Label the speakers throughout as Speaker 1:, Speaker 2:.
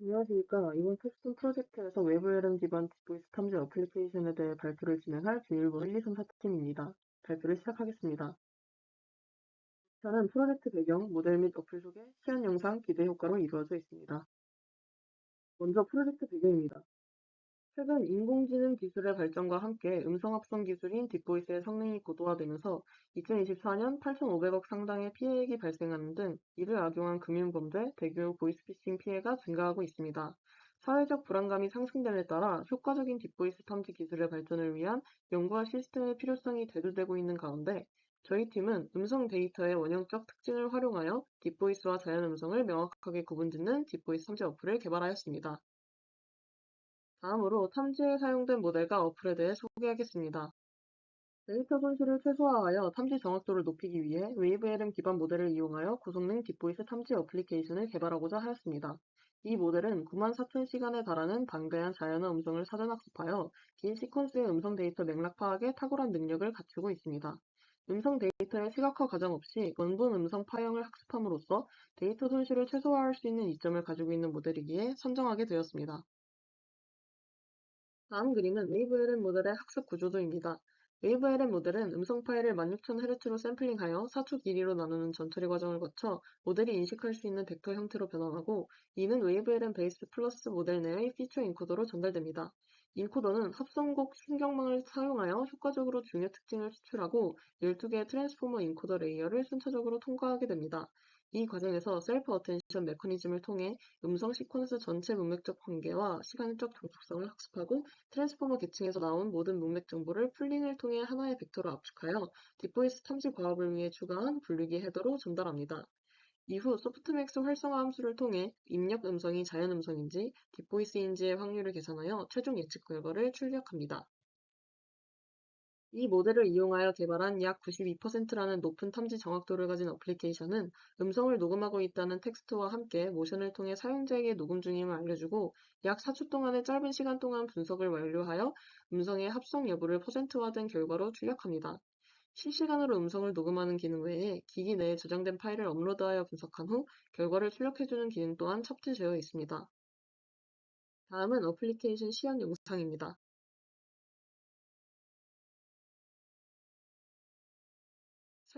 Speaker 1: 안녕하십니까. 이번 텍스트 프로젝트에서 외부 LM 기반 뒷보이스 탐지 어플리케이션에 대해 발표를 진행할 비밀번호 1, 2, 3, 4팀입니다. 발표를 시작하겠습니다. 저는 프로젝트 배경, 모델 및 어플 소개, 시연 영상, 기대 효과로 이루어져 있습니다. 먼저 프로젝트 배경입니다. 최근 인공지능 기술의 발전과 함께 음성 합성 기술인 딥보이스의 성능이 고도화되면서 2024년 8,500억 상당의 피해액이 발생하는 등 이를 악용한 금융범죄, 대규모 보이스피싱 피해가 증가하고 있습니다. 사회적 불안감이 상승됨에 따라 효과적인 딥보이스 탐지 기술의 발전을 위한 연구와 시스템의 필요성이 대두되고 있는 가운데 저희 팀은 음성 데이터의 원형적 특징을 활용하여 딥보이스와 자연 음성을 명확하게 구분짓는 딥보이스 탐지 어플을 개발하였습니다. 다음으로 탐지에 사용된 모델과 어플에 대해 소개하겠습니다. 데이터 손실을 최소화하여 탐지 정확도를 높이기 위해 웨이브LM 기반 모델을 이용하여 고성능 딥보이스 탐지 어플리케이션을 개발하고자 하였습니다. 이 모델은 9만 4천 시간에 달하는 방대한 자연어 음성을 사전 학습하여 긴 시퀀스의 음성 데이터 맥락 파악에 탁월한 능력을 갖추고 있습니다. 음성 데이터의 시각화 과정 없이 원본 음성 파형을 학습함으로써 데이터 손실을 최소화할 수 있는 이점을 가지고 있는 모델이기에 선정하게 되었습니다. 다음 그림은 웨이브LM 모델의 학습 구조도입니다. 웨이브LM 모델은 음성 파일을 16,000Hz로 샘플링하여 4초 길이로 나누는 전처리 과정을 거쳐 모델이 인식할 수 있는 벡터 형태로 변환하고 이는 웨이브LM 베이스 플러스 모델 내의 피처 인코더로 전달됩니다. 인코더는 합성곡 신경망을 사용하여 효과적으로 중요 특징을 추출하고 12개의 트랜스포머 인코더 레이어를 순차적으로 통과하게 됩니다. 이 과정에서 셀프 어텐션 메커니즘을 통해 음성 시퀀스 전체 문맥적 관계와 시간적 종속성을 학습하고 트랜스포머 계층에서 나온 모든 문맥 정보를 풀링을 통해 하나의 벡터로 압축하여 딥보이스 탐지 과업을 위해 추가한 분류기 헤더로 전달합니다. 이후 소프트맥스 활성화 함수를 통해 입력 음성이 자연 음성인지 딥보이스인지의 확률을 계산하여 최종 예측 결과를 출력합니다. 이 모델을 이용하여 개발한 약 92%라는 높은 탐지 정확도를 가진 어플리케이션은 음성을 녹음하고 있다는 텍스트와 함께 모션을 통해 사용자에게 녹음 중임을 알려주고 약 4초 동안의 짧은 시간 동안 분석을 완료하여 음성의 합성 여부를 퍼센트화된 결과로 출력합니다. 실시간으로 음성을 녹음하는 기능 외에 기기 내에 저장된 파일을 업로드하여 분석한 후 결과를 출력해주는 기능 또한 탑재되어 있습니다. 다음은 어플리케이션 시연 영상입니다.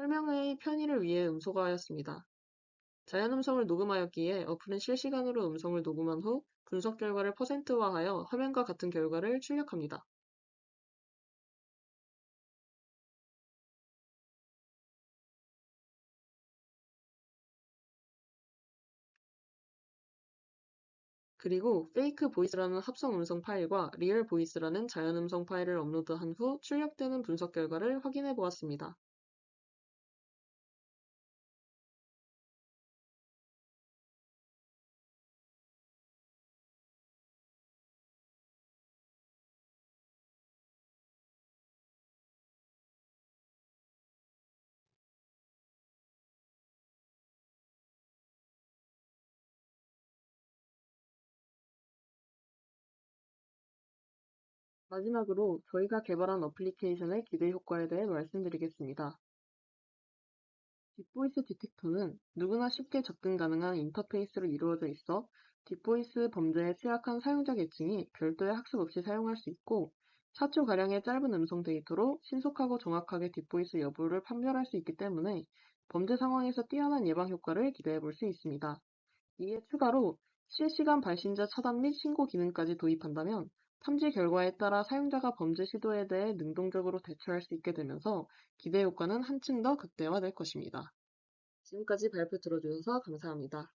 Speaker 1: 설명회의 편의를 위해 음소거하였습니다. 자연음성을 녹음하였기에 어플은 실시간으로 음성을 녹음한 후 분석 결과를 퍼센트화하여 화면과 같은 결과를 출력합니다. 그리고 페이크 보이스라는 합성 음성 파일과 리얼 보이스라는 자연 음성 파일을 업로드한 후 출력되는 분석 결과를 확인해 보았습니다. 마지막으로 저희가 개발한 어플리케이션의 기대 효과에 대해 말씀드리겠습니다. 딥보이스 디텍터는 누구나 쉽게 접근 가능한 인터페이스로 이루어져 있어 딥보이스 범죄에 취약한 사용자 계층이 별도의 학습 없이 사용할 수 있고 4초가량의 짧은 음성 데이터로 신속하고 정확하게 딥보이스 여부를 판별할 수 있기 때문에 범죄 상황에서 뛰어난 예방 효과를 기대해 볼 수 있습니다. 이에 추가로 실시간 발신자 차단 및 신고 기능까지 도입한다면 탐지 결과에 따라 사용자가 범죄 시도에 대해 능동적으로 대처할 수 있게 되면서 기대 효과는 한층 더 극대화될 것입니다. 지금까지 발표 들어주셔서 감사합니다.